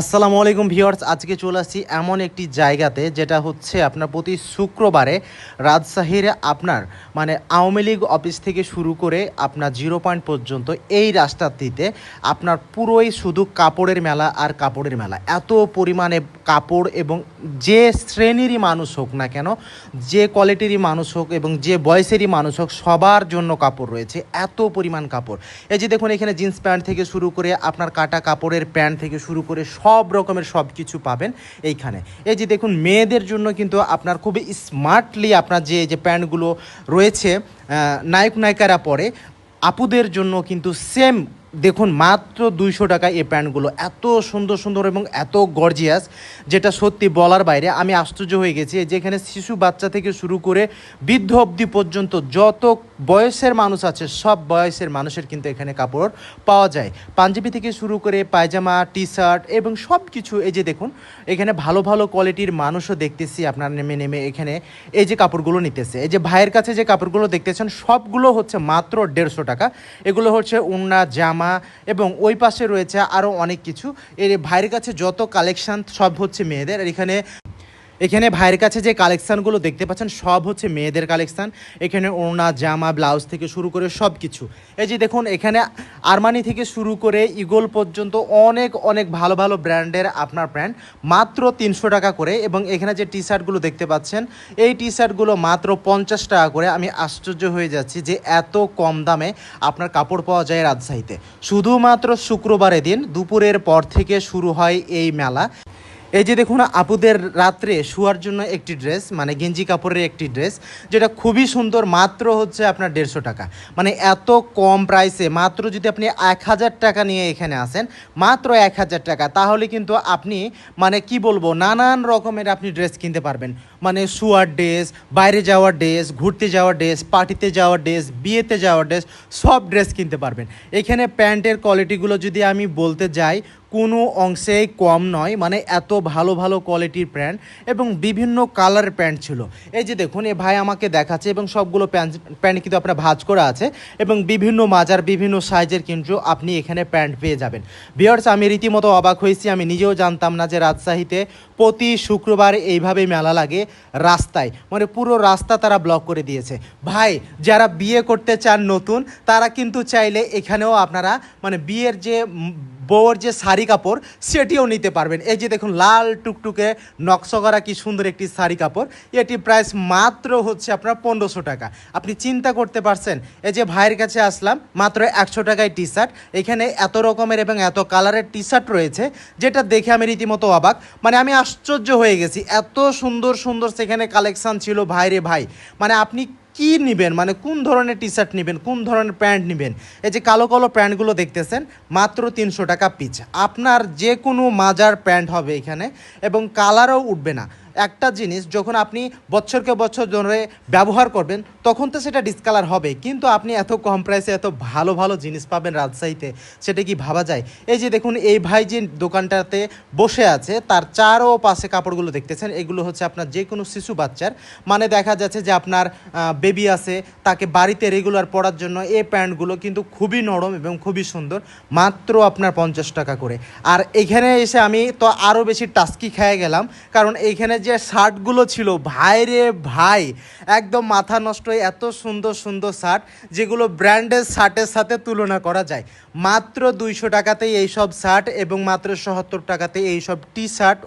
আসসালামু আলাইকুম ভিউয়ার্স, আজকে চলে আসছি এমন একটি জায়গাতে, যেটা হচ্ছে আপনার প্রতি শুক্রবারে রাজশাহীর আপনার মানে আওয়ামী লীগ অফিস থেকে শুরু করে আপনার জিরো পয়েন্ট পর্যন্ত এই রাস্তাটিতে আপনার পুরোই শুধু কাপড়ের মেলা আর কাপড়ের মেলা। এত পরিমাণে কাপড় এবং যে শ্রেণীরই মানুষ হোক না কেন, যে কোয়ালিটিরই মানুষ হোক এবং যে বয়সেরই মানুষ হোক, সবার জন্য কাপড় রয়েছে, এত পরিমাণ কাপড়। এই যে দেখুন, এখানে জিন্স প্যান্ট থেকে শুরু করে আপনার কাটা কাপড়ের প্যান্ট থেকে শুরু করে সব রকমের সব কিছু পাবেন এইখানে। এই যে দেখুন, মেয়েদের জন্য কিন্তু আপনার খুবই স্মার্টলি আপনার যে যে প্যান্টগুলো রয়েছে নায়ক নায়িকারা পরে, আপুদের জন্য কিন্তু সেম দেখুন, মাত্র দুইশো টাকা এই প্যান্টগুলো এত সুন্দর সুন্দর এবং এত গর্জিয়াস, যেটা সত্যি বলার বাইরে। আমি আশ্চর্য হয়ে গেছি যেখানে শিশু বাচ্চা থেকে শুরু করে বৃদ্ধ অবধি পর্যন্ত যত বয়সের মানুষ আছে, সব বয়সের মানুষের কিন্তু এখানে কাপড় পাওয়া যায়। পাঞ্জাবি থেকে শুরু করে পায়জামা টি শার্ট এবং সব কিছু এই যে দেখুন, এখানে ভালো ভালো কোয়ালিটির মানুষও দেখতেছি আপনার নেমে নেমে এখানে এই যে কাপড়গুলো নিতেছে। এই যে ভাইয়ের কাছে যে কাপড়গুলো দেখতেছেন, সবগুলো হচ্ছে মাত্র দেড়শো টাকা। এগুলো হচ্ছে উন্না, জামা এবং ওই পাশে রয়েছে আরও অনেক কিছু। এর ভাইয়ের কাছে যত কালেকশান সব হচ্ছে মেয়েদের। আর এখানে এখানে ভাইয়ের কাছে যে কালেকশানগুলো দেখতে পাচ্ছেন, সব হচ্ছে মেয়েদের কালেকশান। এখানে ওড়না, জামা, ব্লাউজ থেকে শুরু করে সব কিছু এই যে দেখুন, এখানে আরমানি থেকে শুরু করে ইগল পর্যন্ত অনেক অনেক ভালো ভালো ব্র্যান্ডের আপনার ব্র্যান্ড মাত্র তিনশো টাকা করে এবং এখানে যে টি শার্টগুলো দেখতে পাচ্ছেন, এই টি শার্টগুলো মাত্র পঞ্চাশ টাকা করে। আমি আশ্চর্য হয়ে যাচ্ছি যে এত কম দামে আপনার কাপড় পাওয়া যায় রাজশাহীতে। শুধুমাত্র শুক্রবারের দিন, দুপুরের পর থেকে শুরু হয় এই মেলা। এই যে দেখুন আপুদের রাত্রে শোয়ার জন্য একটি ড্রেস মানে গেঞ্জি কাপড়ের একটি ড্রেস, যেটা খুবই সুন্দর, মাত্র হচ্ছে আপনার দেড়শো টাকা। মানে এত কম প্রাইসে মাত্র যদি আপনি এক হাজার টাকা নিয়ে এখানে আসেন, মাত্র এক হাজার টাকা, তাহলে কিন্তু আপনি মানে কি বলব, নানান রকমের আপনি ড্রেস কিনতে পারবেন। মানে শোয়ার ড্রেস, বাইরে যাওয়ার ড্রেস, ঘুরতে যাওয়ার ড্রেস, পার্টিতে যাওয়ার ড্রেস, বিয়েতে যাওয়ার ড্রেস, সব ড্রেস কিনতে পারবেন। এখানে প্যান্টের কোয়ালিটিগুলো যদি আমি বলতে যাই, কোনো অংশেই কম নয় মানে এত ভালো ভালো কোয়ালিটির প্যান্ট এবং বিভিন্ন কালারের প্যান্ট ছিল। এই যে দেখুন, এ ভাই আমাকে দেখাচ্ছে এবং সবগুলো প্যান্ট প্যান্ট কিন্তু আপনার ভাজ করা আছে এবং বিভিন্ন মাজার, বিভিন্ন সাইজের কিন্তু আপনি এখানে প্যান্ট পেয়ে যাবেন। বিয়ার্স আমি রীতিমতো অবাক হয়েছি, আমি নিজেও জানতাম না যে রাজশাহীতে প্রতি শুক্রবার এইভাবে মেলা লাগে। রাস্তায়। মানে পুরো রাস্তা তারা ব্লক করে দিয়েছে। ভাই, যারা বিয়ে করতে চান নতুন, তারা কিন্তু চাইলে এখানেও আপনারা মানে বিয়ের যে বউয়ের যে শাড়ি কাপড়, সেটিও নিতে পারবেন। এই যে দেখুন, লাল টুকটুকে নকশা করা কি সুন্দর একটি শাড়ি কাপড়। এটি প্রাইস মাত্র হচ্ছে আপনার পনেরোশো টাকা। আপনি চিন্তা করতে পারছেন, এই যে ভাইয়ের কাছে আসলাম, মাত্র একশো টাকায় টি শার্ট এখানে এত রকমের এবং এত কালারের টি শার্ট রয়েছে, যেটা দেখে আমি রীতিমতো অবাক। মানে আমি আশ্চর্য হয়ে গেছি, এত সুন্দর সুন্দর সেখানে কালেকশান ছিল ভাইরে ভাই। মানে আপনি কি নেবেন? মানে কোন ধরনের টি শার্ট নেবেন? কোন ধরনের প্যান্ট নেবেন? এই যে কালো কালো প্যান্টগুলো দেখতেছেন, মাত্র তিনশো টাকা পিচ। আপনার যে কোনো মাজার প্যান্ট হবে এখানে এবং কালারও উঠবে না। একটা জিনিস যখন আপনি বছরকে বছর ধরে ব্যবহার করবেন, তখন তো সেটা ডিসকালার হবে। কিন্তু আপনি এত কম প্রাইসে এত ভালো ভালো জিনিস পাবেন রাজশাহীতে, সেটা কি ভাবা যায়? এই যে দেখুন, এই ভাই যে দোকানটাতে বসে আছে, তার চারও পাশে কাপড়গুলো দেখতেছেন। এগুলো হচ্ছে আপনার যে কোনো শিশু বাচ্চার। মানে দেখা যাচ্ছে যে আপনার বেবি আছে, তাকে বাড়িতে রেগুলার পরার জন্য এই প্যান্টগুলো কিন্তু খুবই নরম এবং খুবই সুন্দর, মাত্র আপনার পঞ্চাশ টাকা করে। আর এখানে এসে আমি তো আরও বেশি টাস্কি খেয়ে গেলাম, কারণ এইখানে যে শার্টগুলো ছিল, ভাই রে ভাই, একদম মাথা নষ্ট এত সুন্দর সুন্দর শার্ট, যেগুলো ব্র্যান্ডের শার্টের সাথে তুলনা করা যায়। মাত্র দুইশো টাকাতেই এইসব শার্ট এবং মাত্র সত্তর টাকাতে এইসব টি শার্ট